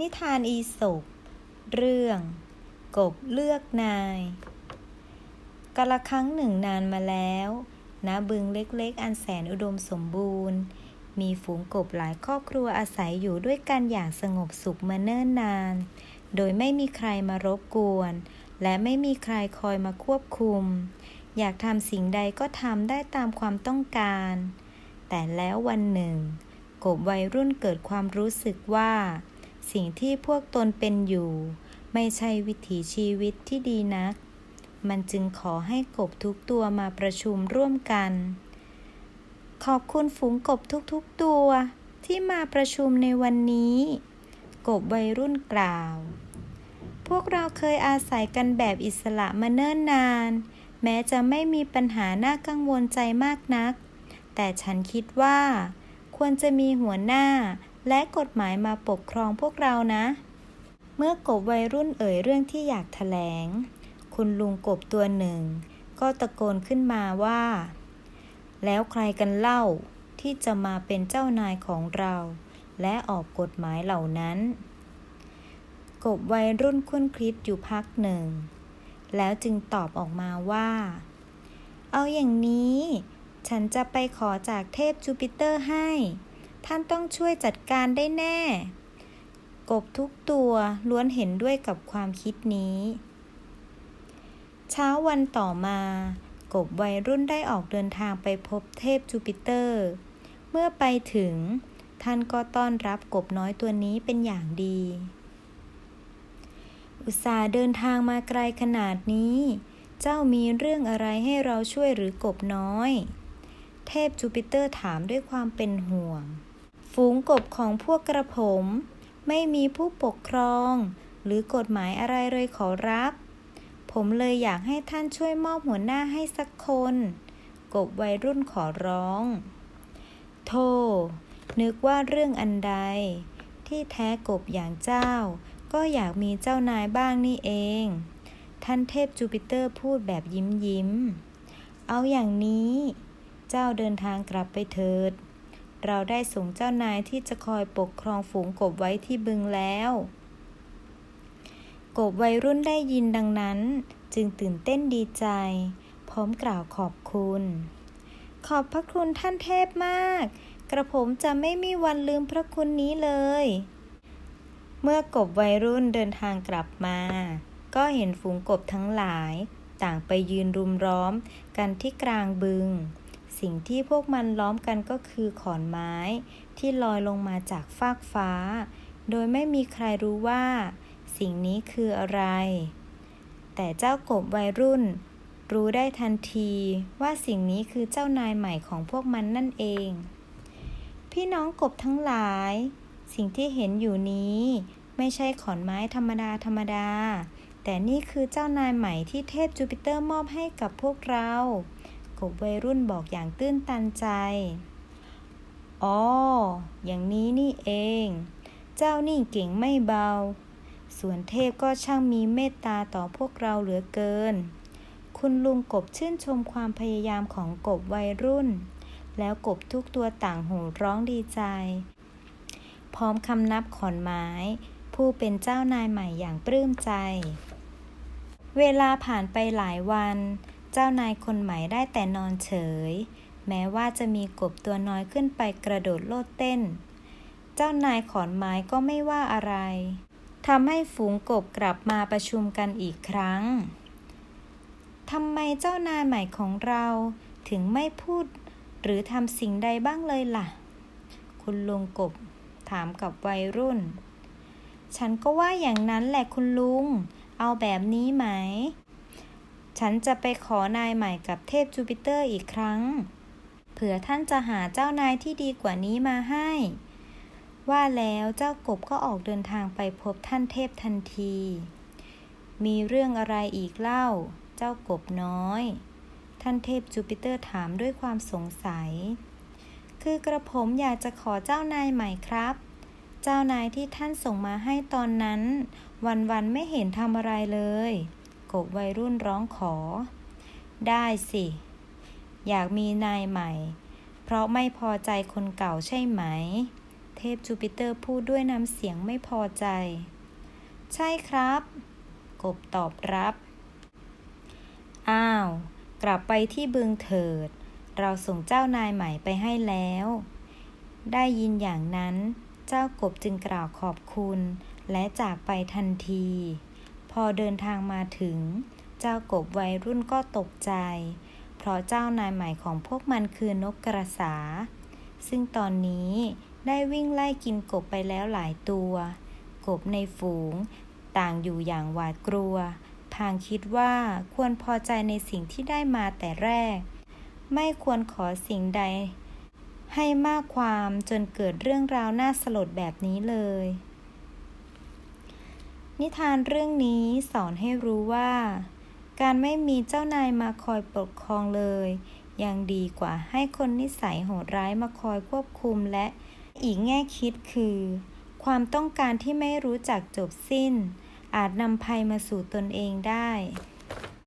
นิทานอีสปเรื่อง กบเลือกนายกาละครั้งหนึ่งนานมาแล้วณบึงเล็กๆ อันแสนอุดมสมบูรณ์ มีฝูงกบหลายครอบครัวอาศัยอยู่ด้วยกันอย่างสงบสุขมาเนิ่นนาน โดยไม่มีใครมารบกวน และไม่มีใครคอยมาควบคุม อยากทำสิ่งใดก็ทำได้ตามความต้องการ แต่แล้ววันหนึ่ง กบวัยรุ่นเกิดความรู้สึกว่า สิ่งที่พวกตนเป็นอยู่ ไม่ใช่วิถีชีวิตที่ดีนัก มันจึงขอให้กบทุกตัวมาประชุมร่วมกัน ขอบคุณฝูงกบทุกๆตัว ที่มาประชุมในวันนี้ กบวัยรุ่นกล่าว พวกเราเคยอาศัยกันแบบอิสระมาเนิ่นนาน แม้จะไม่มีปัญหาน่ากังวลใจมากนัก แต่ฉันคิดว่า ควรจะมีหัวหน้า และกฎหมายมาปกครองพวกเรานะ เมื่อกบวัยรุ่นเอ่ยเรื่องที่อยากแถลง คุณลุงกบตัวหนึ่ง ก็ตะโกนขึ้นมาว่า แล้วใครกันเล่าที่จะมาเป็นเจ้านายของเรา และออกกฎหมายเหล่านั้น กบวัยรุ่นคุ้นคิดอยู่พักหนึ่ง แล้วจึงตอบออกมาว่า เอาอย่างนี้ ฉันจะไปขอจากเทพจูปิเตอร์ให้ ท่านต้องช่วยจัดการได้แน่ กบทุกตัวล้วนเห็นด้วยกับความคิดนี้ เช้าวันต่อมา กบวัยรุ่นได้ออกเดินทางไปพบเทพจูปิเตอร์ เมื่อไปถึง ท่านก็ต้อนรับกบน้อยตัวนี้เป็นอย่างดี อุตส่าห์เดินทางมาไกลขนาดนี้ เจ้ามีเรื่องอะไรให้เราช่วยหรือกบน้อยเทพจูปิเตอร์ถามด้วยความเป็นห่วง ฝูงกบของพวกกระผม ไม่มีผู้ปกครอง หรือกฎหมายอะไรเลยขอรับ ผมเลยอยากให้ท่านช่วยมอบหัวหน้าให้สักคน กบวัยรุ่นขอร้องโธ่นึกว่าเรื่องอันใด ที่แท้กบอย่างเจ้า ก็อยากมีเจ้านายบ้างนี่เอง ท่านเทพจูปิเตอร์พูดแบบยิ้มยิ้ม เอาอย่างนี้ เจ้าเดินทางกลับไปเถิด เราได้ส่งเจ้านายที่จะคอยปกครองฝูงกบไว้ที่บึงแล้ว กบวัยรุ่นได้ยินดังนั้น จึงตื่นเต้นดีใจ พร้อมกล่าวขอบคุณ ขอบพระคุณท่านเทพมาก กระผมจะไม่มีวันลืมพระคุณนี้เลย เมื่อกบวัยรุ่นเดินทางกลับมา ก็เห็นฝูงกบทั้งหลาย ต่างไปยืนรุมล้อมกันที่กลางบึง สิ่งที่พวกมันล้อมกันก็คือขอนไม้ที่ลอยลงมาจากฟากฟ้า โดยไม่มีใครรู้ว่า สิ่งนี้คืออะไร แต่เจ้ากบวัยรุ่น รู้ได้ทันทีว่าสิ่งนี้คือเจ้านายใหม่ของพวกมันนั่นเอง พี่น้องกบทั้งหลาย สิ่งที่เห็นอยู่นี้ ไม่ใช่ขอนไม้ธรรมดาธรรมดา แต่นี่คือเจ้านายใหม่ที่เทพจูปิเตอร์มอบให้กับพวกเรา กบวัยรุ่นบอกอย่างตื้นตันใจ อ๋อ อย่างนี้นี่เอง เจ้านี่เก่งไม่เบา ส่วนเทพก็ช่างมีเมตตาต่อพวกเราเหลือเกิน คุณลุงกบชื่นชมความพยายามของกบวัยรุ่น แล้วกบทุกตัวต่างโห่ร้องดีใจ พร้อมคำนับขอนไม้ ผู้เป็นเจ้านายใหม่อย่างปลื้มใจ เวลาผ่านไปหลายวัน เจ้านายคนใหม่ได้แต่นอนเฉย แม้ว่าจะมีกบตัวน้อยขึ้นไปกระโดดโลดเต้น เจ้านายขอนไม้ก็ไม่ว่าอะไรทำให้ฝูงกบกลับมาประชุมกันอีกครั้งทำไมเจ้านายใหม่ของเราถึงไม่พูด หรือทำสิ่งใดบ้างเลยล่ะ คุณลุงกบถามกับวัยรุ่น ฉันก็ว่าอย่างนั้นแหละคุณลุง เอาแบบนี้ไหม ฉันจะไปขอนายใหม่กับเทพจูปิเตอร์อีกครั้ง เผื่อท่านจะหาเจ้านายที่ดีกว่านี้มาให้ ว่าแล้วเจ้ากบก็ออกเดินทางไปพบท่านเทพทันที มีเรื่องอะไรอีกเล่า เจ้ากบน้อย ท่านเทพจูปิเตอร์ถามด้วยความสงสัย คือกระผมอยากจะขอเจ้านายใหม่ครับ เจ้านายที่ท่านส่งมาให้ตอนนั้น วันๆไม่เห็นทำอะไรเลย กบวัยรุ่นร้องขอ ได้สิ อยากมีนายใหม่ เพราะไม่พอใจคนเก่าใช่ไหม เทพจูปิเตอร์พูดด้วยน้ำเสียงไม่พอใจ ใช่ครับ กบตอบรับ อ้าว กลับไปที่บึงเถิด เราส่งเจ้านายใหม่ไปให้แล้ว ได้ยินอย่างนั้น เจ้ากบจึงกล่าวขอบคุณ และจากไปทันที อเดินทางมาถึง เจ้ากบวัยรุ่นก็ตกใจ เพราะเจ้านายใหม่ของพวกมันคือนกกระสา ซึ่งตอนนี้ได้วิ่งไล่กินกบไปแล้วหลายตัว กบในฝูง ต่างอยู่อย่างหวาดกลัว พางคิดว่าควรพอใจในสิ่งที่ได้มาแต่แรก ไม่ควรขอสิ่งใด ให้มากความจนเกิดเรื่องราวน่าสลดแบบนี้เลย นิทานเรื่องนี้สอนให้รู้ว่า การไม่มีเจ้านายมาคอยปกครองเลย ยังดีกว่าให้คนนิสัยโหดร้ายมาคอยควบคุมและอีกแง่คิดคือ ความต้องการที่ไม่รู้จักจบสิ้น อาจนำภัยมาสู่ตนเองได้